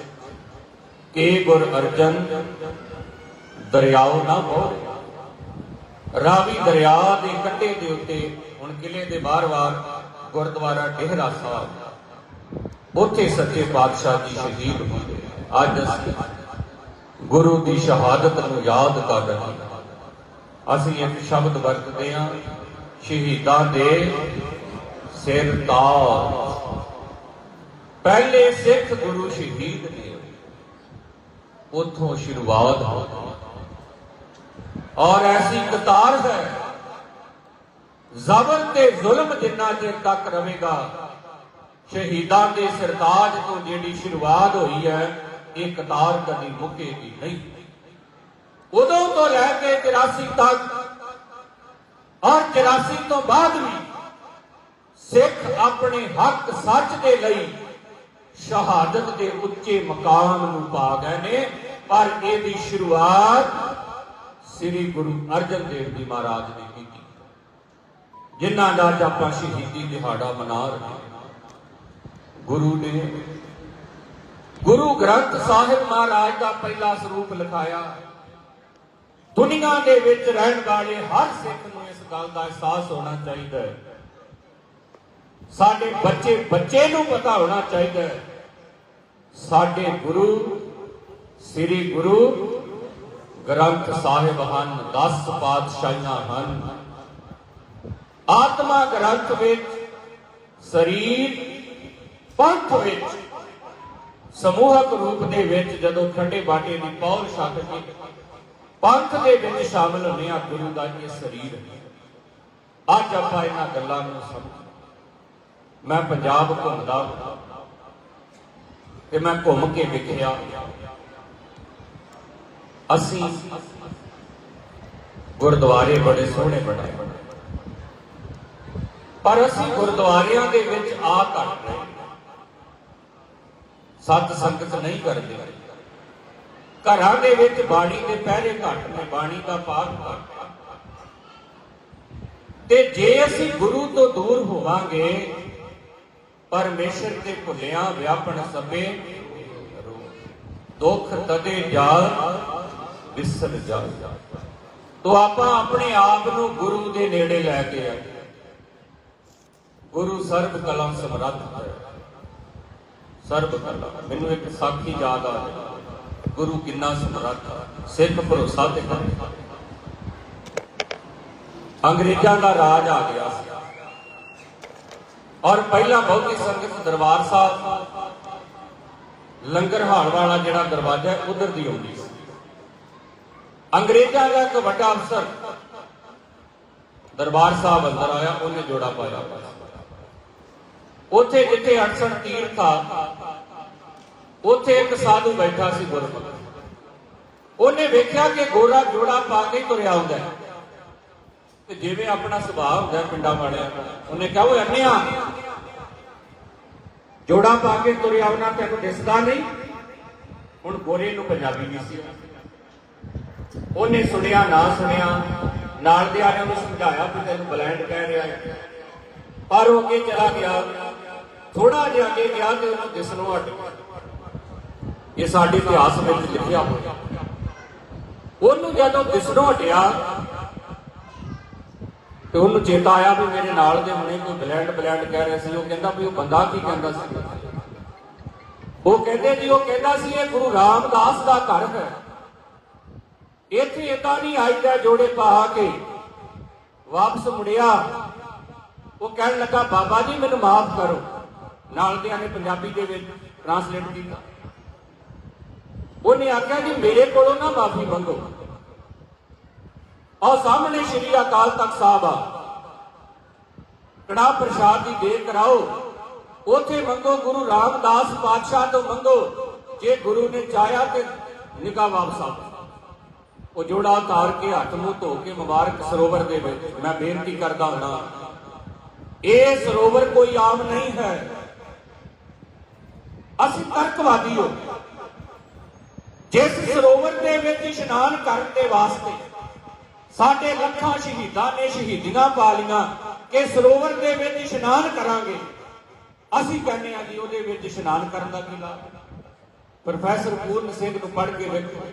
ਕਿ ਗੁਰ ਅਰਜਨ ਦਰਿਆਓ ਨਾ ਬੋਲ ਰਾਵੀ ਦਰਿਆ ਦੇ ਕੰਢੇ ਦੇ ਉੱਤੇ, ਹੁਣ ਕਿਲੇ ਦੇ ਬਾਹਰ-ਬਾਹਰ ਗੁਰਦੁਆਰਾ ਡੇਹਰਾ ਸਾਹਿਬ। ਉੱਥੇ ਸੱਚੇ ਪਾਤਸ਼ਾਹ ਜੀ ਸ਼ਹੀਦ ਹੋਏ। ਅੱਜ ਅਸੀਂ ਗੁਰੂ ਦੀ ਸ਼ਹਾਦਤ ਨੂੰ ਯਾਦ ਕਰ ਰਹੇ ਹਾਂ। ਅਸੀਂ ਇੱਕ ਸ਼ਬਦ ਵਰਤਦੇ ਹਾਂ, ਸ਼ਹੀਦਾਂ ਦੇ ਸਿਰ ਤਾਜ ਪਹਿਲੇ ਸਿੱਖ ਗੁਰੂ ਸ਼ਹੀਦ ਨੇ ਉਥੋਂ ਸ਼ੁਰੂਆਤ ਹੋਈ ਔਰ ਐਸੀ ਕਤਾਰ ਹੈ, ਜ਼ਬਰ ਤੇ ਜ਼ੁਲਮ ਜਿੰਨਾ ਚਿਰ ਤੱਕ ਰਹੇਗਾ, ਸ਼ਹੀਦਾਂ ਦੇ ਸਰਤਾਜ ਤੋਂ ਜਿਹੜੀ ਸ਼ੁਰੂਆਤ ਹੋਈ ਹੈ, ਇਹ ਕਤਾਰ ਕਦੀ ਮੁੱਕੇਗੀ ਨਹੀਂ। ਉਦੋਂ ਤੋਂ ਲੈ ਕੇ 84 ਤੱਕ ਔਰ 84 ਤੋਂ ਬਾਅਦ ਵੀ ਸਿੱਖ ਆਪਣੇ ਹੱਕ ਸੱਚ ਦੇ ਲਈ ਸ਼ਹਾਦਤ ਦੇ ਉੱਚੇ ਮਕਾਮ ਨੂੰ ਪਾ ਗਏ ਨੇ। ਪਰ ਇਹਦੀ ਸ਼ੁਰੂਆਤ ਸ੍ਰੀ ਗੁਰੂ ਅਰਜਨ ਦੇਵ ਜੀ ਮਹਾਰਾਜ ਨੇ ਕੀਤੀ। ਜਿਨ੍ਹਾਂ ਦਾ ਅੱਜ ਆਪਾਂ ਸ਼ਹੀਦੀ ਦਿਹਾੜਾ ਮਨਾ ਰਹੇ ਹਾਂ। ਗੁਰੂ ਨੇ ਗੁਰੂ ਗ੍ਰੰਥ ਸਾਹਿਬ ਮਹਾਰਾਜ ਦਾ ਪਹਿਲਾ ਸਰੂਪ ਲਿਖਾਇਆ। ਦੁਨੀਆ ਦੇ ਵਿੱਚ ਰਹਿਣ ਵਾਲੇ ਹਰ ਸਿੱਖ ਨੂੰ ਇਸ ਗੱਲ ਦਾ ਅਹਿਸਾਸ ਹੋਣਾ ਚਾਹੀਦਾ ਹੈ। ਸਾਡੇ ਬੱਚੇ ਬੱਚੇ ਨੂੰ ਪਤਾ ਹੋਣਾ ਚਾਹੀਦਾ ਹੈ। ਸਾਡੇ ਗੁਰੂ ਸ੍ਰੀ ਗੁਰੂ ਗ੍ਰੰਥ ਸਾਹਿਬ ਹਨ 10 ਪਾਤਸ਼ਾਹੀਆਂ ਹਨ। ਆਤਮਾ ਗ੍ਰੰਥ ਵਿੱਚ, ਸਰੀਰ ਪੰਥ ਵਿੱਚ, ਸਮੂਹਕ ਰੂਪ ਦੇ ਵਿੱਚ ਜਦੋਂ ਖੰਡੇ ਬਾਟੇ ਦੀ ਪੌਰ ਛੱਕ ਕੇ ਪੰਥ ਦੇ ਵਿੱਚ ਸ਼ਾਮਲ ਹੁੰਦੇ ਆ ਗੁਰੂ ਦਾ ਇਹ ਸਰੀਰ। ਅੱਜ ਆਪਾਂ ਇਹਨਾਂ ਗੱਲਾਂ ਨੂੰ ਸਮਝ ਮੈਂ ਪੰਜਾਬ ਘੁੰਮਦਾ ਤੇ ਮੈਂ ਘੁੰਮ ਕੇ ਵਿਖਿਆ ਅਸੀਂ ਗੁਰਦੁਆਰੇ ਬੜੇ ਸੋਹਣੇ ਬਣਾਏ। ਪਰ ਅਸੀਂ ਗੁਰਦੁਆਰਿਆਂ ਦੇ ਵਿੱਚ ਆ ਘਟ ਸਤ ਸੰਗਤ ਨਹੀਂ ਕਰਦੇ। ਘਰਾਂ ਦੇ ਵਿੱਚ ਬਾਣੀ ਦੇ ਪਹਿਰੇ ਘੱਟ ਨੇ, ਬਾਣੀ ਦਾ ਪਾਠ ਘੱਟ। ਤੇ ਜੇ ਅਸੀਂ ਗੁਰੂ ਤੋਂ ਦੂਰ ਹੋਵਾਂਗੇ, ਪਰਮੇਸ਼ਰ ਤੇ ਭੁੱਲਿਆ ਵਿਆਪਣ ਸਭੇ ਦੁੱਖ ਤਦੇ ਜਾਲ ਵਿਸਰ ਜਾਲ ਤੋ ਆਪਾਂ ਆਪਣੇ ਆਪ ਨੂੰ ਗੁਰੂ ਦੇ ਨੇੜੇ ਲੈ ਕੇ ਆ ਗੁਰੂ ਸਰਬ ਕਲਮ ਸਮਰੱਥ ਹੈ। ਸਰਬ ਕਲਾ। ਮੈਨੂੰ ਇੱਕ ਸਾਖੀ ਯਾਦ ਆ ਗੁਰੂ ਕਿੰਨਾ ਸਮਰੱਥ ਹੈ ਸਿੱਖ ਭਰੋਸਾ ਤੇ ਕਰ ਅੰਗਰੇਜ਼ਾਂ ਦਾ ਰਾਜ ਆ ਗਿਆ ਸੀ। ਔਰ ਪਹਿਲਾਂ ਬਹੁਤੀ ਸੰਗਤ ਦਰਬਾਰ ਸਾਹਿਬ, ਲੰਗਰ ਹਾਲ ਵਾਲਾ ਜਿਹੜਾ ਦਰਵਾਜ਼ਾ ਹੈ, ਉਧਰ ਦੀ ਆਉਂਦੀ ਸੀ। ਅੰਗਰੇਜ਼ਾਂ ਦਾ ਇੱਕ ਵੱਡਾ ਅਫਸਰ ਦਰਬਾਰ ਸਾਹਿਬ ਅੰਦਰ ਆਇਆ, ਉਹਨੇ ਜੋੜਾ ਪਾਇਆ। ਉੱਥੇ ਜਿੱਥੇ 68 ਤੀਰਥ ਆ ਉੱਥੇ ਇੱਕ ਸਾਧੂ ਬੈਠਾ ਸੀ ਗੁਰਮੁਖ। ਉਹਨੇ ਵੇਖਿਆ ਕਿ ਗੋਰਾ ਜੋੜਾ ਪਾ ਕੇ ਤੁਰਿਆ ਹੁੰਦਾ ਤੇ ਜਿਵੇਂ ਆਪਣਾ ਸੁਭਾਅ ਹੁੰਦਾ ਪਿੰਡਾਂ ਵਾਲਿਆਂ ਉਹਨੇ ਕਿਹਾ ਉਹ ਅੰਨਿਆ, ਜੋੜਾ ਪਾ ਕੇ ਤੁਰਿਆ ਆਉਣਾ ਤੈਨੂੰ ਦਿਸਦਾ ਨਹੀਂ? ਹੁਣ ਗੋਰੇ ਨੂੰ ਪੰਜਾਬੀ ਨਹੀਂ ਸੀ ਉਹਨੇ ਸੁਣਿਆ, ਨਾ ਸੁਣਿਆ, ਨਾਲ ਦੇ ਆਲਿਆਂ ਨੂੰ ਸਮਝਾਇਆ ਵੀ ਤੈਨੂੰ ਬਲੈਂਡ ਕਹਿ ਰਿਹਾ ਹੈ। ਪਰ ਉਹ ਅੱਗੇ ਚਲਾ ਗਿਆ। ਥੋੜਾ ਜਿਹਾ ਅੱਗੇ ਗਿਆ ਤੇ ਉਹਨੂੰ ਦਿਸਣੋਂ ਹਟ ਇਹ ਸਾਡੇ ਇਤਿਹਾਸ ਵਿੱਚ ਲਿਖਿਆ ਹੋਇਆ ਉਹਨੂੰ ਜਦੋਂ ਦਿਸਣੋਂ ਹਟਿਆ ਤੇ ਉਹਨੂੰ ਚੇਤਾ ਆਇਆ ਵੀ ਮੇਰੇ ਨਾਲ ਦੇ ਹੁਣੇ ਕੋਈ ਬਲੈਂਡ ਬਲੈਂਡ ਕਹਿ ਰਿਹਾ ਸੀ। ਉਹ ਕਹਿੰਦਾ ਵੀ ਉਹ ਬੰਦਾ ਕੀ ਕਹਿੰਦਾ ਸੀ? ਉਹ ਕਹਿੰਦੇ ਜੀ, ਉਹ ਕਹਿੰਦਾ ਸੀ, ਇਹ ਗੁਰੂ ਰਾਮਦਾਸ ਦਾ ਘਰ ਹੈ। ਇੱਥੇ ਇਦਾਂ ਨਹੀਂ ਆਈਦਾ ਜੋੜੇ ਪਾ ਕੇ ਵਾਪਸ ਮੁੜਿਆ। ਉਹ ਕਹਿਣ ਲੱਗਾ, ਬਾਬਾ ਜੀ, ਮੈਨੂੰ ਮਾਫ ਕਰੋ। ਨਾਲ ਦਿਆਂ ਨੇ ਪੰਜਾਬੀ ਦੇ ਵਿੱਚ ਟ੍ਰਾਂਸਲੇਟ ਕੀਤਾ। ਉਹਨੇ ਆਖਿਆ ਜੀ ਮੇਰੇ ਕੋਲੋਂ ਨਾ ਮਾਫੀ ਮੰਗੋ। ਆਹ ਸਾਹਮਣੇ ਸ਼੍ਰੀ ਅਕਾਲ ਤਖਤ ਸਾਹਿਬ ਆ। ਕੜਾ ਪ੍ਰਸ਼ਾਦ ਦੀ ਦੇਗ ਕਰਾਓ। ਉਥੇ ਮੰਗੋ, ਗੁਰੂ ਰਾਮਦਾਸ ਪਾਤਸ਼ਾਹ ਤੋਂ ਮੰਗੋ। ਜੇ ਗੁਰੂ ਨੇ ਚਾਹਿਆ ਤੇ ਨਿਗਾਹ ਵਾਪਸ ਆਓ। ਉਹ ਜੋੜਾ ਉਤਾਰ ਕੇ ਹੱਥ ਨੂੰ ਧੋ ਕੇ ਮੁਬਾਰਕ ਸਰੋਵਰ ਦੇ ਵਿੱਚ। ਮੈਂ ਬੇਨਤੀ ਕਰਦਾ ਹਾਂ ਇਹ ਸਰੋਵਰ ਕੋਈ ਆਮ ਨਹੀਂ ਹੈ। ਅਸੀਂ ਤਰਕਵਾਦੀ ਹੋ। ਜਿਸ ਸਰੋਵਰ ਦੇ ਵਿੱਚ ਇਸ਼ਨਾਨ ਕਰਨ ਦੇ ਵਾਸਤੇ ਸਾਡੇ ਲੱਖਾਂ ਸ਼ਹੀਦਾਂ ਨੇ ਸ਼ਹੀਦੀਆਂ ਪਾ ਲੀਆਂ ਕਿ ਸਰੋਵਰ ਦੇ ਵਿੱਚ ਇਸ਼ਨਾਨ ਕਰਾਂਗੇ, ਅਸੀਂ ਕਹਿੰਦੇ ਆ ਜੀ ਉਹਦੇ ਵਿੱਚ ਇਸ਼ਨਾਨ ਕਰਨ ਦਾ ਕੀ ਲਾਭ? ਪ੍ਰੋਫੈਸਰ ਪੂਰਨ ਸਿੰਘ ਨੂੰ ਪੜ੍ਹ ਕੇ ਵੇਖੋ।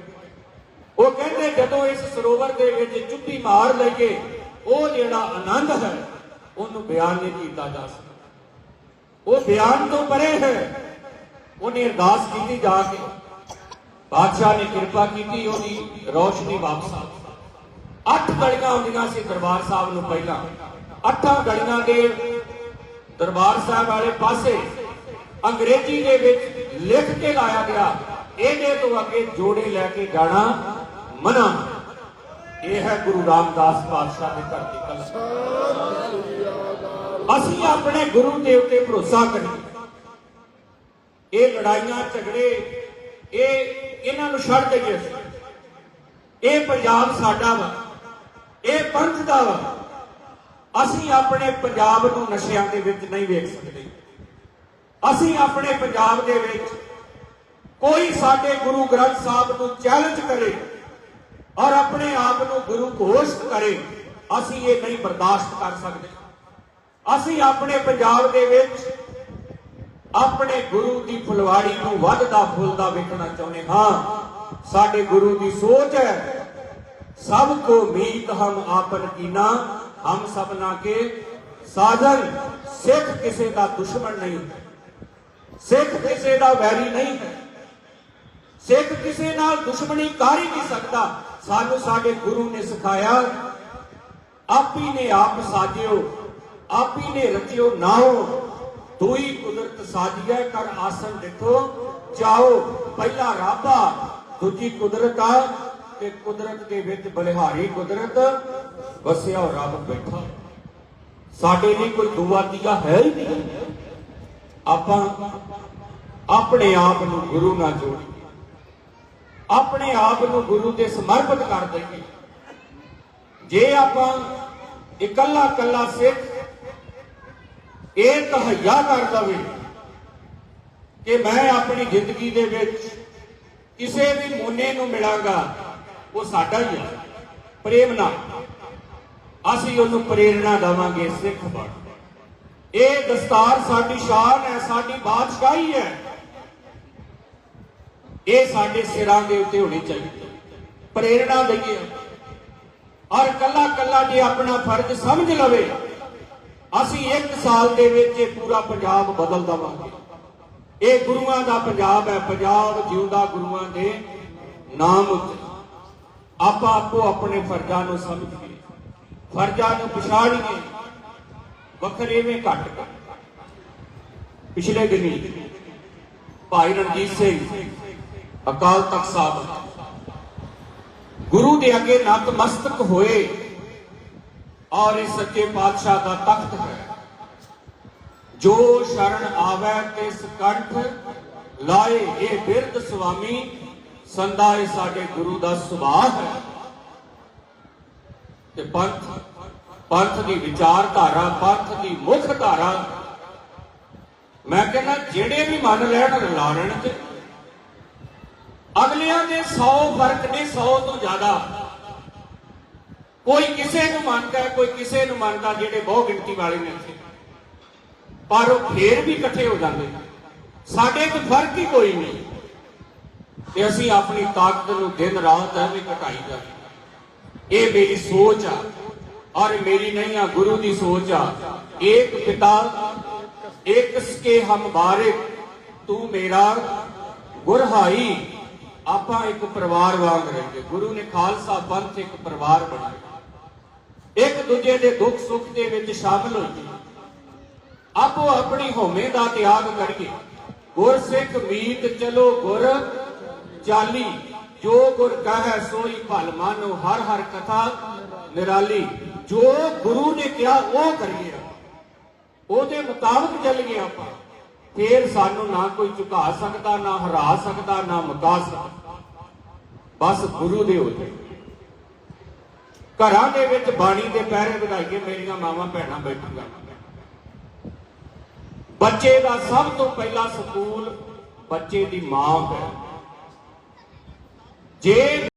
ਉਹ ਕਹਿੰਦੇ ਜਦੋਂ ਇਸ ਸਰੋਵਰ ਦੇ ਵਿੱਚ ਚੁੱਪੀ ਮਾਰ ਲਈਏ ਉਹ ਜਿਹੜਾ ਆਨੰਦ ਹੈ, ਉਹਨੂੰ ਬਿਆਨ ਨਹੀਂ ਕੀਤਾ ਜਾ ਸਕਦਾ। ਉਹ ਬਿਆਨ ਤੋਂ ਪਰੇ ਹੈ, ਉਹਨੇ ਅਰਦਾਸ ਕੀਤੀ ਜਾ ਕੇ। ਬਾਦਸ਼ਾਹ ਨੇ ਕਿਰਪਾ ਕੀਤੀ, ਉਹਦੀ ਰੋਸ਼ਨੀ ਵਾਪਸ ਆ ਅੱਠ ਗਲੀਆਂ ਹੁੰਦੀਆਂ ਸੀ ਦਰਬਾਰ ਸਾਹਿਬ ਨੂੰ ਪਹਿਲਾਂ। ਅੱਠਾਂ ਗਲੀਆਂ ਦੇ ਦਰਬਾਰ ਸਾਹਿਬ ਵਾਲੇ ਪਾਸੇ ਅੰਗਰੇਜ਼ੀ ਦੇ ਵਿੱਚ ਲਿਖ ਕੇ ਲਾਇਆ ਗਿਆ, ਇਹਦੇ ਤੋਂ ਅੱਗੇ ਜੋੜੇ ਲੈ ਕੇ ਜਾਣਾ ਮਨਾ। ਇਹ ਹੈ ਗੁਰੂ ਰਾਮਦਾਸ ਪਾਤਸ਼ਾਹ ਦੇ ਘਰ ਦੀ ਕਲਸਾ ਅਸੀਂ ਆਪਣੇ ਗੁਰੂ ਦੇ ਉੱਤੇ ਭਰੋਸਾ ਕਰੀਏ। ਇਹ ਲੜਾਈਆਂ, ਝਗੜੇ, ਇਹ ਇਹਨਾਂ ਨੂੰ ਛੱਡ ਦੇਈਏ ਇਹ ਪੰਜਾਬ ਸਾਡਾ ਵਾ। ਇਹ ਪੰਥ ਦਾ ਵਾ। ਅਸੀਂ ਆਪਣੇ ਪੰਜਾਬ ਨੂੰ ਨਸ਼ਿਆਂ ਦੇ ਵਿੱਚ ਨਹੀਂ ਵੇਖ ਸਕਦੇ। ਅਸੀਂ ਆਪਣੇ ਪੰਜਾਬ ਦੇ ਵਿੱਚ ਕੋਈ ਸਾਡੇ ਗੁਰੂ ਗ੍ਰੰਥ ਸਾਹਿਬ ਨੂੰ ਚੈਲੰਜ ਕਰੇ। ਔਰ ਆਪਣੇ ਆਪ ਨੂੰ ਗੁਰੂ ਘੋਸ਼ਿਤ ਕਰੇ, ਅਸੀਂ ਇਹ ਨਹੀਂ ਬਰਦਾਸ਼ਤ ਕਰ ਸਕਦੇ। ਅਸੀਂ ਆਪਣੇ ਪੰਜਾਬ ਦੇ ਵਿੱਚ ਆਪਣੇ ਗੁਰੂ ਦੀ ਫੁਲਵਾੜੀ ਨੂੰ ਵੱਧਦਾ ਫੁੱਲਦਾ ਵੇਖਣਾ ਚਾਹੁੰਦੇ ਹਾਂ। ਸਾਡੇ ਗੁਰੂ ਦੀ ਸੋਚ ਹੈ, ਸਭ ਕੋ ਮੀਤ ਹਮ ਆਪਨ ਕੀਨਾ, ਹਮ ਸਭਨਾ ਕੇ ਸਾਜਨ। ਸਿੱਖ ਕਿਸੇ ਦਾ ਦੁਸ਼ਮਣ ਨਹੀਂ, ਸਿੱਖ ਕਿਸੇ ਦਾ ਵੈਰੀ ਨਹੀਂ ਹੈ ਸਿੱਖ ਕਿਸੇ ਨਾਲ ਦੁਸ਼ਮਣੀ ਕਰ ਹੀ ਨਹੀਂ ਸਕਦਾ। ਸਾਨੂੰ ਸਾਡੇ ਗੁਰੂ ਨੇ ਸਿਖਾਇਆ, ਆਪੀ ਨੇ ਆਪ ਸਾਜਿਓ, ਆਪੀ ਨੇ ਰਚਿਓ, ਨਾਓ ਤੂੰ ਕੁਦਰਤ ਸਾਜਿਆ ਕਰ ਆਸਨ ਦੇਖੋ ਚਾਓ ਪਹਿਲਾ ਰਾਬਾ, ਦੂਜੀ ਕੁਦਰਤ ਆ, ਤੇ ਕੁਦਰਤ ਦੇ ਵਿੱਚ ਬਲਿਹਾਰੀ ਕੁਦਰਤ, ਵਸਿਆ ਰੱਬ ਬੈਠਾ। ਸਾਡੇ ਲਈ ਕੋਈ ਦੂਆ ਤੀਆ ਹੈ ਹੀ ਨਹੀਂ। ਆਪਾਂ ਆਪਣੇ ਆਪ ਨੂੰ ਗੁਰੂ ਨਾਲ ਜੋੜੀਏ। ਆਪਣੇ ਆਪ ਨੂੰ ਗੁਰੂ ਦੇ ਸਮਰਪਿਤ ਕਰ ਦਈਏ। ਜੇ ਆਪਾਂ ਇਕੱਲਾ ਇਕੱਲਾ ਸਿੱਖ ਇਹ ਤਹਈਆ ਕਰ ਦਵੇ ਕਿ ਮੈਂ ਆਪਣੀ ਜ਼ਿੰਦਗੀ ਦੇ ਵਿੱਚ ਕਿਸੇ ਵੀ ਮੋਨੇ ਨੂੰ ਮਿਲਾਂਗਾ, ਉਹ ਸਾਡਾ ਹੀ ਹੈ ਪ੍ਰੇਮ ਨਾਲ ਅਸੀਂ ਉਹਨੂੰ ਪ੍ਰੇਰਣਾ ਦੇਵਾਂਗੇ ਸਿੱਖ ਬਣ। ਇਹ ਦਸਤਾਰ ਸਾਡੀ ਸ਼ਾਨ ਹੈ, ਸਾਡੀ ਬਾਦਸ਼ਾਹੀ ਹੈ। ਇਹ ਸਾਡੇ ਸਿਰਾਂ ਦੇ ਉੱਤੇ ਹੋਣੀ ਚਾਹੀਦੀ ਪ੍ਰੇਰਣਾ ਦਈਏ। ਔਰ ਕੱਲਾ ਕੱਲਾ ਜੇ ਆਪਣਾ ਫਰਜ਼ ਸਮਝ ਲਵੇ, ਅਸੀਂ ਇੱਕ ਸਾਲ ਦੇ ਵਿੱਚ ਇਹ ਪੂਰਾ ਪੰਜਾਬ ਬਦਲ ਦਵਾਂਗੇ। ਇਹ ਗੁਰੂਆਂ ਦਾ ਪੰਜਾਬ ਹੈ, ਪੰਜਾਬ ਜਿਉਂਦਾ ਗੁਰੂਆਂ ਦੇ ਨਾਮ ਉੱਤੇ। ਆਪਾਂ ਆਪੋ ਆਪਣੇ ਫਰਜ਼ਾਂ ਨੂੰ ਸਮਝੀਏ, ਫਰਜ਼ਾਂ ਨੂੰ ਪਛਾੜੀਏ ਵਖਰੇਵੇਂ ਘੱਟ ਕਰ। ਪਿਛਲੇ ਦਿਨੀ ਭਾਈ ਰਣਜੀਤ ਸਿੰਘ ਅਕਾਲ ਤਖਤ ਸਾਹਿਬ। ਗੁਰੂ ਦੇ ਅੱਗੇ ਨਤਮਸਤਕ ਹੋਏ ਔਰ ਇਹ ਸੱਚੇ ਪਾਤਸ਼ਾਹ ਦਾ ਤਖਤ ਹੈ। ਜੋ ਸ਼ਰਨ ਆਵੈ ਤੇ ਸਕੰਠ ਲਾਏ, ਇਹ ਬਿਰਧ ਸੁਆਮੀ ਸੰਦਾ ਇਹ ਸਾਡੇ ਗੁਰੂ ਦਾ ਸੁਭਾਅ ਹੈ। ਤੇ ਪੰਥ ਪੰਥ ਦੀ ਵਿਚਾਰਧਾਰਾ, ਪੰਥ ਦੀ ਮੁੱਖ ਧਾਰਾ। ਮੈਂ ਕਹਿੰਦਾ, ਜਿਹੜੇ ਵੀ ਮੰਨ ਲੈਣ ਲਾਣਨ ਚ ਅਗਲਿਆਂ ਦੇ 100 ਫ਼ਰਕ ਨੇ 100 ਤੋਂ ਜ਼ਿਆਦਾ। ਕੋਈ ਕਿਸੇ ਨੂੰ ਮੰਨਦਾ, ਕੋਈ ਕਿਸੇ ਨੂੰ ਮੰਨਦਾ ਜਿਹੜੇ ਬਹੁ ਗਿਣਤੀ ਵਾਲੇ ਨੇ ਪਰ ਉਹ ਫੇਰ ਵੀ ਇਕੱਠੇ ਹੋ ਜਾਂਦੇ ਸਾਡੇ ਤੋਂ ਫ਼ਰਕ ਹੀ ਕੋਈ ਨਹੀਂ। ਤੇ ਅਸੀਂ ਆਪਣੀ ਤਾਕਤ ਨੂੰ ਦਿਨ ਰਾਤ ਐਵੇਂ ਘਟਾਈ ਜਾਂਦੇ ਇਹ ਮੇਰੀ ਸੋਚ ਆ। ਔਰ ਮੇਰੀ ਨਹੀਂ ਆ, ਗੁਰੂ ਦੀ ਸੋਚ ਆ। ਏਕ ਪਿਤਾ ਇੱਕ ਸਕੇ ਹਮ ਬਾਰੇ ਤੂੰ ਮੇਰਾ ਗੁਰਹਾਈ ਆਪਾਂ ਇੱਕ ਪਰਿਵਾਰ ਵਾਂਗ ਰਹਿੰਦੇ ਗੁਰੂ ਨੇ ਖਾਲਸਾ ਪੰਥ ਇੱਕ ਪਰਿਵਾਰ ਬਣਾਇਆ। ਇੱਕ ਦੂਜੇ ਦੇ ਦੁੱਖ ਸੁੱਖ ਦੇ ਵਿੱਚ ਸ਼ਾਮਲ ਹੋਈਏ। ਆਪੋ ਆਪਣੀ ਹਉਮੈ ਦਾ ਤਿਆਗ ਕਰੀਏ। ਗੁਰ ਸਿੱਖ ਮੀਤ ਚਲੋ ਗੁਰ ਚਾਲੀ। ਜੋ ਗੁਰ ਕਹੈ ਸੋਈ ਭਲ ਮਾਨੋ, ਹਰ ਹਰ ਕਥਾ ਨਿਰਾਲੀ। ਜੋ ਗੁਰੂ ਨੇ ਕਿਹਾ ਉਹ ਕਰੀਏ। ਉਹਦੇ ਮੁਤਾਬਕ ਚੱਲੀਏ ਆਪਾਂ। ਫੇਰ ਸਾਨੂੰ ਨਾ ਕੋਈ ਝੁਕਾ ਸਕਦਾ, ਨਾ ਹਰਾ ਸਕਦਾ, ਨਾ ਮੁਕਾ ਸਕਦਾ। ਬਸ ਗੁਰੂ ਦੇ ਹੋ ਜਾਏ ਘਰਾਂ ਦੇ ਵਿੱਚ ਬਾਣੀ ਦੇ ਪਹਿਰੇ ਵਧਾਈਏ, ਮੇਰੀਆਂ ਮਾਵਾਂ ਭੈਣਾਂ ਬੈਠੀਆਂ। ਬੱਚੇ ਦਾ ਸਭ ਤੋਂ ਪਹਿਲਾ ਸਕੂਲ ਬੱਚੇ ਦੀ ਮਾਂ ਹੈ। ਜੇ